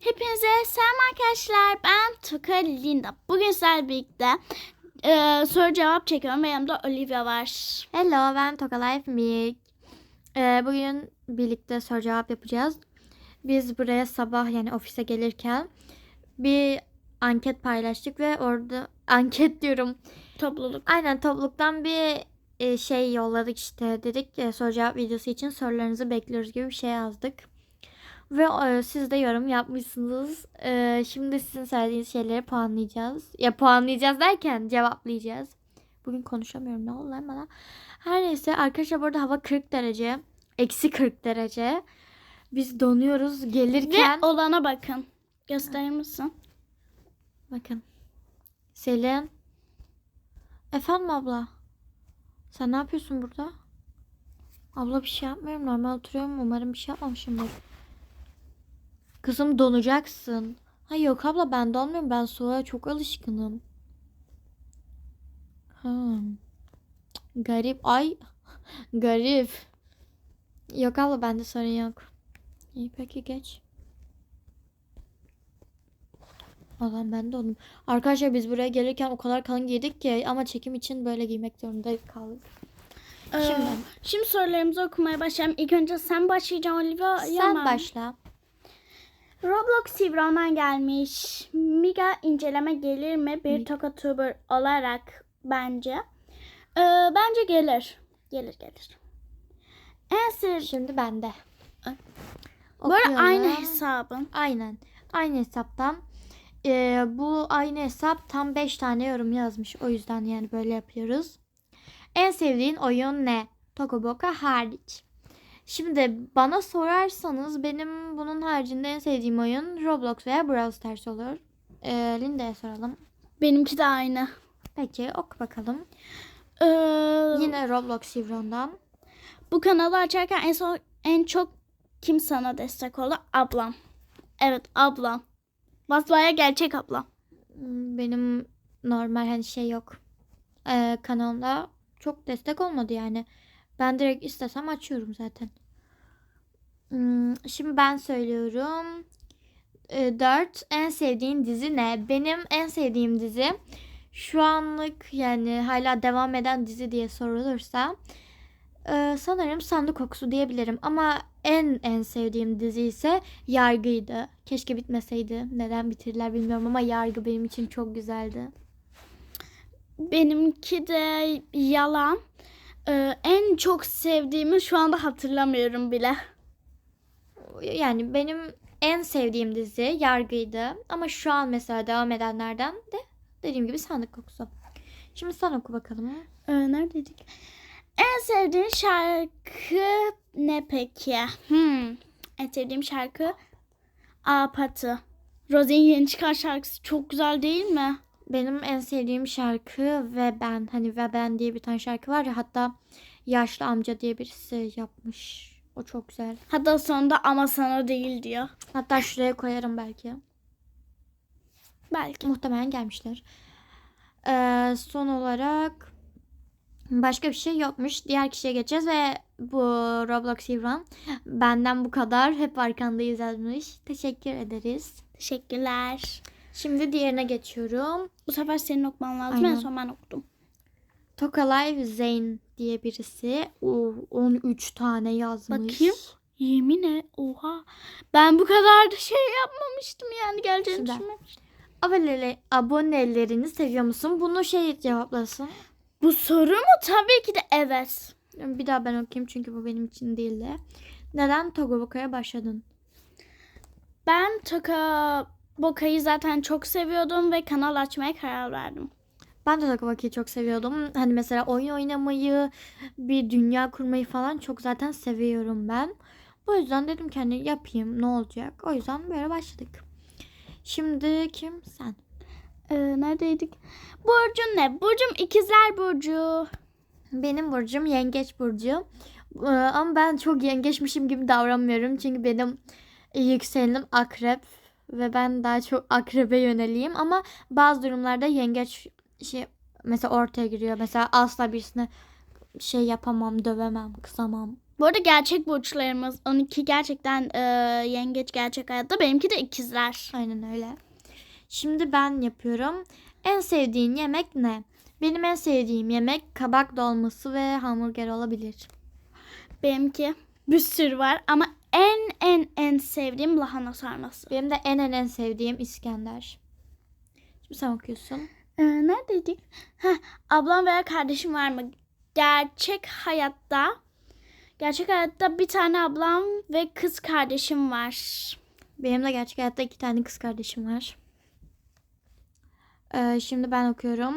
Hepinize selam arkadaşlar. Ben Tuka Linda. Bugün sizlerle birlikte e, soru cevap çekiyorum ve yanımda Olivia var. Hello ben Toka Life Milk. Ee, bugün birlikte soru cevap yapacağız. Biz buraya sabah yani ofise gelirken bir anket paylaştık ve orada anket diyorum. Topluluk. Aynen topluluktan bir e, şey yolladık işte dedik ki soru cevap videosu için sorularınızı bekliyoruz gibi bir şey yazdık. Ve e, siz de yorum yapmışsınız. E, şimdi sizin söylediğiniz şeyleri puanlayacağız. Ya puanlayacağız derken cevaplayacağız. Bugün konuşamıyorum ne oldu lan bana. Her neyse arkadaşlar burada hava 40 derece. Eksi 40 derece. Biz donuyoruz gelirken. Ve olana bakın. Gösterir misin? Bakın. Selin. Efendim abla. Sen ne yapıyorsun burada? Abla bir şey yapmıyorum. Normal oturuyorum. Umarım bir şey yapmamışımdır. Kızım donacaksın. Ha yok abla ben donmuyorum. Ben soğuğa çok alışkınım. Ha. Garip. Ay. Garip. Yok abla bende sorun yok. İyi peki geç. Allah'ım ben de oldum. Arkadaşlar biz buraya gelirken o kadar kalın giydik ki ama çekim için böyle giymek zorunda kaldık. Ee, Şimdi. şimdi sorularımızı okumaya başlayalım. İlk önce sen başlayacaksın Olivia. Sen Yaman. başla. Roblox Sivron'dan gelmiş. Miga inceleme gelir mi? Bir toka tuber olarak bence. Ee, bence gelir. Gelir gelir. En sev... Şimdi bende. Arada aynı hesabın. Aynen. Aynı hesaptan. Ee, bu aynı hesap tam 5 tane yorum yazmış. O yüzden yani böyle yapıyoruz. En sevdiğin oyun ne? Tokoboka hariç. Şimdi bana sorarsanız benim bunun haricinde en sevdiğim oyun Roblox veya Brawl Stars olur. Ee, Linda'ya soralım. Benimki de aynı. Peki oku bakalım. Ee, Yine Roblox Sivron'dan. bu kanalı açarken en, son, en çok kim sana destek oldu? Ablam. Evet ablam. Basbaya gerçek ablam. Hmm, Benim normal hani şey yok. Ee, kanalımda çok destek olmadı yani. Ben direkt istesem açıyorum zaten. Hmm, Şimdi ben söylüyorum. 4. En sevdiğin dizi ne? Benim en sevdiğim dizi şu anlık yani hala devam eden dizi diye sorulursa e, sanırım Sandık Kokusu diyebilirim. Ama en en sevdiğim dizi ise Yargı'ydı. Keşke bitmeseydi. Neden bitirdiler bilmiyorum ama Yargı benim için çok güzeldi. Benimki de yalan. Ee, en çok sevdiğimi şu anda hatırlamıyorum bile. Yani benim en sevdiğim dizi Yargı'ydı. Ama şu an mesela devam edenlerden de dediğim gibi Sandık Kokusu. Şimdi sen oku bakalım. Ee, neredeydik? En sevdiğin şarkı ne peki? Hmm. En sevdiğim şarkı Apatı. Rose'nin yeni çıkan şarkısı çok güzel değil mi? Benim en sevdiğim şarkı ve ben hani ve ben diye bir tane şarkı var ya hatta yaşlı amca diye birisi yapmış. O çok güzel. Hatta sonunda ama sana değil diyor. Hatta şuraya koyarım belki. Belki. Muhtemelen gelmişler. Ee, son olarak başka bir şey yokmuş. Diğer kişiye geçeceğiz ve bu Roblox Hero benden bu kadar. Hep arkandayız yazmış. Teşekkür ederiz. Teşekkürler. Şimdi diğerine geçiyorum. Bu sefer senin okuman lazım. En Aynen. son ben okudum. Tokalive Zayn diye birisi. O 13 tane yazmış. Bakayım. Yemin et. Oha. Ben bu kadar da şey yapmamıştım yani geleceğini Şimdi. düşünmemiştim. Abonele, abonelerini seviyor musun? Bunu şey cevaplasın. Bu soru mu? Tabii ki de evet. Bir daha ben okuyayım çünkü bu benim için değildi. Neden Togoboka'ya başladın? Ben Toka Boka'yı zaten çok seviyordum ve kanal açmaya karar verdim. Ben de Togoboka'yı çok seviyordum. Hani mesela oyun oynamayı, bir dünya kurmayı falan çok zaten seviyorum ben. Bu yüzden dedim ki hani yapayım ne olacak. O yüzden böyle başladık. Şimdi kim? Sen. Ee, neredeydik? Burcun ne? Burcum ikizler burcu. Benim burcum yengeç burcu. Ee, Ama ben çok yengeçmişim gibi davranmıyorum. Çünkü benim yükselenim akrep. Ve ben daha çok akrebe yöneliyim. Ama bazı durumlarda yengeç şey mesela ortaya giriyor. Mesela asla birisine şey yapamam, dövemem, kızamam. Bu arada gerçek burçlarımız. Onunki gerçekten e, yengeç gerçek hayatta. Benimki de ikizler. Aynen öyle. Şimdi ben yapıyorum. En sevdiğin yemek ne? Benim en sevdiğim yemek kabak dolması ve hamburger olabilir. Benimki bir sürü var ama en en en sevdiğim lahana sarması. Benim de en en en sevdiğim İskender. Şimdi sen okuyorsun. Ee, neredeydik? Heh, ablam veya kardeşim var mı? Gerçek hayatta gerçek hayatta bir tane ablam ve kız kardeşim var. Benim de gerçek hayatta iki tane kız kardeşim var. Ee, şimdi ben okuyorum.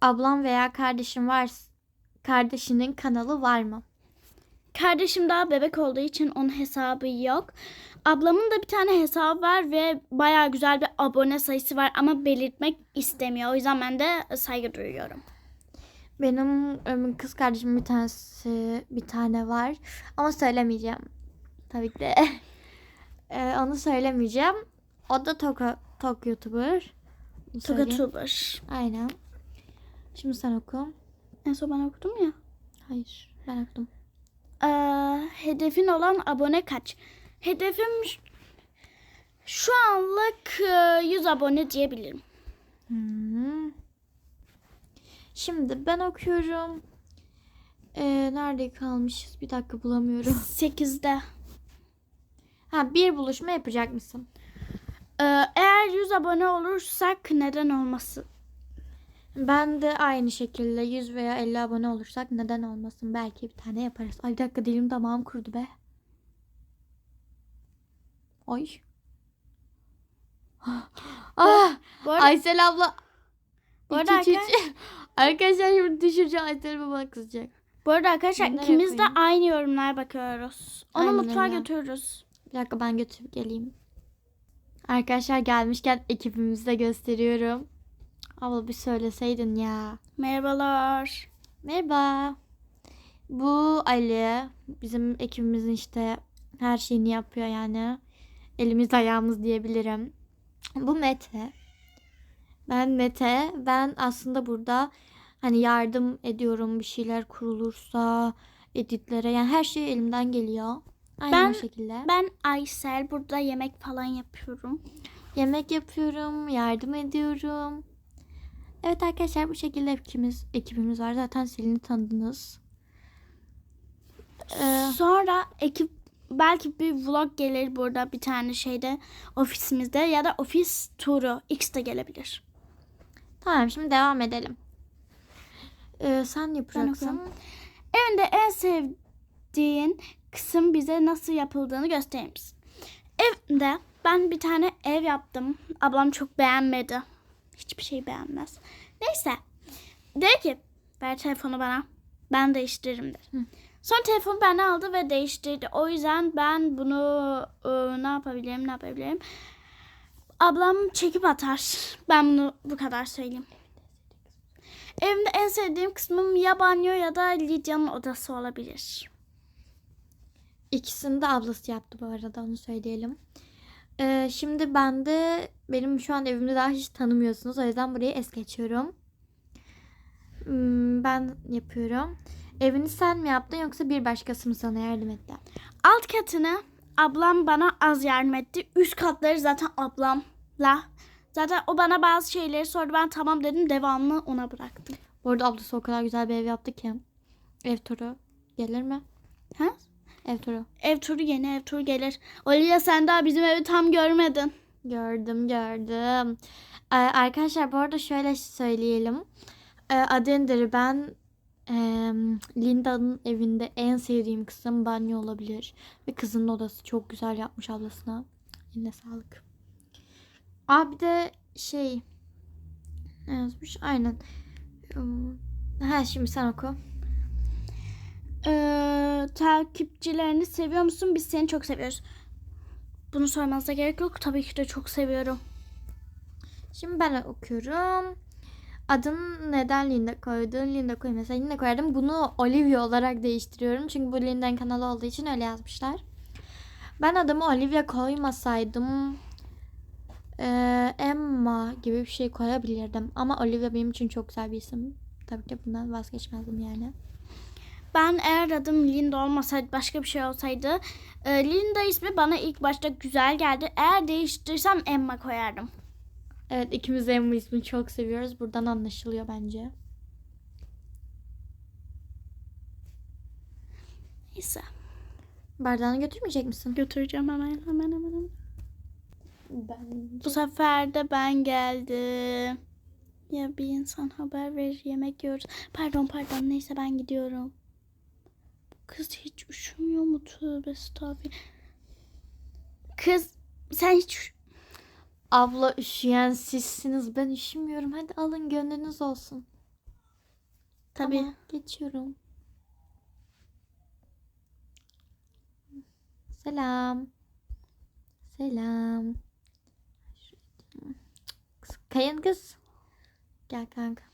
Ablam veya kardeşim var. Kardeşinin kanalı var mı? Kardeşim daha bebek olduğu için onun hesabı yok. Ablamın da bir tane hesabı var ve bayağı güzel bir abone sayısı var ama belirtmek istemiyor. O yüzden ben de saygı duyuyorum. Benim ım, kız kardeşim bir tanesi bir tane var ama söylemeyeceğim. Tabii ki de. Ee, onu söylemeyeceğim. O da Toka Tok YouTuber. Tuber. Aynen. Şimdi sen oku. En son ben okudum ya. Hayır, ben okudum. Ee, hedefin olan abone kaç? Hedefim şu anlık e, 100 abone diyebilirim. Hmm. Şimdi ben okuyorum. Ee, nerede kalmışız? Bir dakika bulamıyorum. 8'de. Ha bir buluşma yapacak mısın? Ee, eğer 100 abone olursak neden olmasın? Ben de aynı şekilde 100 veya 50 abone olursak neden olmasın? Belki bir tane yaparız. Ay bir dakika dilim damağım kurudu be. Ay. Ah, arada, Aysel abla. Bu arada İç, iç, iç. Arkadaşlar şimdi düşüreceğim Aysel baba kızacak. bu arada arkadaşlar Nereye ikimiz de koyayım? aynı yorumlar bakıyoruz. Onu Aynen mutfağa öyle. götürürüz. Bir dakika ben götürüp geleyim. Arkadaşlar gelmişken ekibimizi de gösteriyorum. Abla bir söyleseydin ya. Merhabalar. Merhaba. Bu Ali. Bizim ekibimizin işte her şeyini yapıyor yani. Elimiz ayağımız diyebilirim. Bu Mete. Ben Mete. Ben aslında burada hani yardım ediyorum bir şeyler kurulursa editlere yani her şey elimden geliyor. Aynı Ben- şekilde. Ben Aysel. Burada yemek falan yapıyorum. Yemek yapıyorum, yardım ediyorum. Evet arkadaşlar bu şekilde ekibimiz, ekibimiz var. Zaten Selin'i tanıdınız. Ee, Sonra ekip belki bir vlog gelir burada bir tane şeyde ofisimizde ya da ofis turu X de gelebilir. tamam şimdi devam edelim. Ee, sen yapacaksın. Evinde en sevdiğin kısım bize nasıl yapıldığını gösterir misin? Evde ben bir tane ev yaptım. Ablam çok beğenmedi. Hiçbir şey beğenmez. Neyse. Dedi ki ver telefonu bana. Ben değiştiririm dedi. Hı. Sonra telefonu benden aldı ve değiştirdi. O yüzden ben bunu e, ne yapabilirim ne yapabilirim. Ablam çekip atar. Ben bunu bu kadar söyleyeyim. Evimde en sevdiğim kısmım ya banyo ya da Lidya'nın odası olabilir. İkisini de ablası yaptı bu arada onu söyleyelim. Ee, şimdi ben de benim şu an evimde daha hiç tanımıyorsunuz. O yüzden burayı es geçiyorum. Hmm, ben yapıyorum. Evini sen mi yaptın yoksa bir başkası mı sana yardım etti? Alt katını ablam bana az yardım etti. Üst katları zaten ablamla. Zaten o bana bazı şeyleri sordu. Ben tamam dedim. Devamını ona bıraktım. Bu arada ablası o kadar güzel bir ev yaptı ki. Ev turu gelir mi? Ha? Ev turu. Ev turu yeni ev turu gelir. Olivia sen daha bizim evi tam görmedin. Gördüm gördüm. Ee, arkadaşlar bu arada şöyle söyleyelim. Ee, Adender'i ben e, Linda'nın evinde en sevdiğim kısım banyo olabilir. Ve kızının odası çok güzel yapmış ablasına. Eline sağlık. Abi de şey ne yazmış? Aynen. Hmm, Ha şimdi sen oku. Ee, takipçilerini seviyor musun? Biz seni çok seviyoruz. Bunu sormanıza gerek yok. Tabii ki de çok seviyorum. Şimdi ben okuyorum. Adını neden Linda koydun? Linda koy mesela Linda koyardım. Bunu Olivia olarak değiştiriyorum. Çünkü bu Linda'nın kanalı olduğu için öyle yazmışlar. Ben adımı Olivia koymasaydım eee, Emma gibi bir şey koyabilirdim. Ama Olivia benim için çok güzel bir isim. Tabii ki bundan vazgeçmezdim yani. Ben eğer adım Linda olmasaydı başka bir şey olsaydı e, Linda ismi bana ilk başta güzel geldi. Eğer değiştirsem Emma koyardım. Evet ikimiz de Emma ismini çok seviyoruz. Buradan anlaşılıyor bence. Neyse. Bardağını götürmeyecek misin? Götüreceğim hemen hemen hemen. hemen. Ben Bu sefer de ben geldim. Ya bir insan haber verir yemek yiyoruz. Pardon pardon neyse ben gidiyorum. Kız hiç üşümüyor mu? Tövbe estağfurullah. Kız sen hiç Abla üşüyen sizsiniz. Ben üşümüyorum. Hadi alın gönlünüz olsun. Tabii. Tamam, geçiyorum. Selam. Selam. Kayın kız. Gel kanka.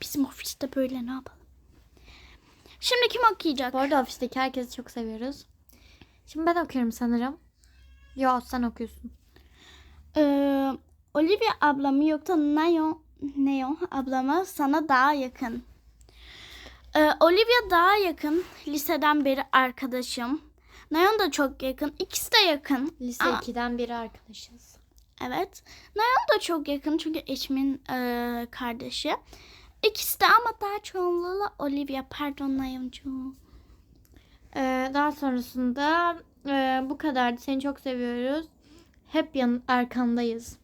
Bizim ofiste böyle ne yapalım? Şimdi kim okuyacak? Bu arada ofisteki herkesi çok seviyoruz. Şimdi ben okuyorum sanırım. Yo sen okuyorsun. Ee, Olivia ablamı yoksa Nayon, Neon ablama sana daha yakın. Ee, Olivia daha yakın. Liseden beri arkadaşım. Nayon da çok yakın. İkisi de yakın. Lise Ama- 2'den beri arkadaşız. Evet. Nayon da çok yakın çünkü eşimin e, kardeşi. İkisi de ama daha çoğunluğuyla Olivia. Pardon Nayoncuğum. Ee, daha sonrasında e, bu kadardı. Seni çok seviyoruz. Hep yan arkandayız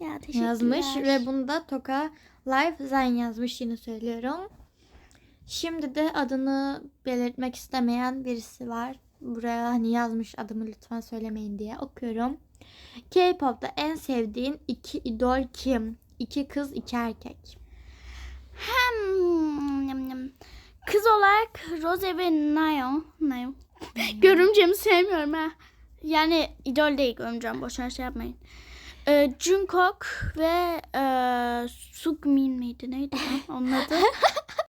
Ya teşekkürler. yazmış ve bunu da Toka Live Zen yazmış yine söylüyorum. Şimdi de adını belirtmek istemeyen birisi var. Buraya hani yazmış adımı lütfen söylemeyin diye okuyorum. K-pop'ta en sevdiğin iki idol kim? İki kız, iki erkek. Hmm, yum. Kız olarak Rose ve Nayon. Nayon. Görümcemi sevmiyorum ha. Yani idol değil görümcem. Boşver şey yapmayın. Ee, Jungkook ve e, Sukmin miydi neydi onun adı?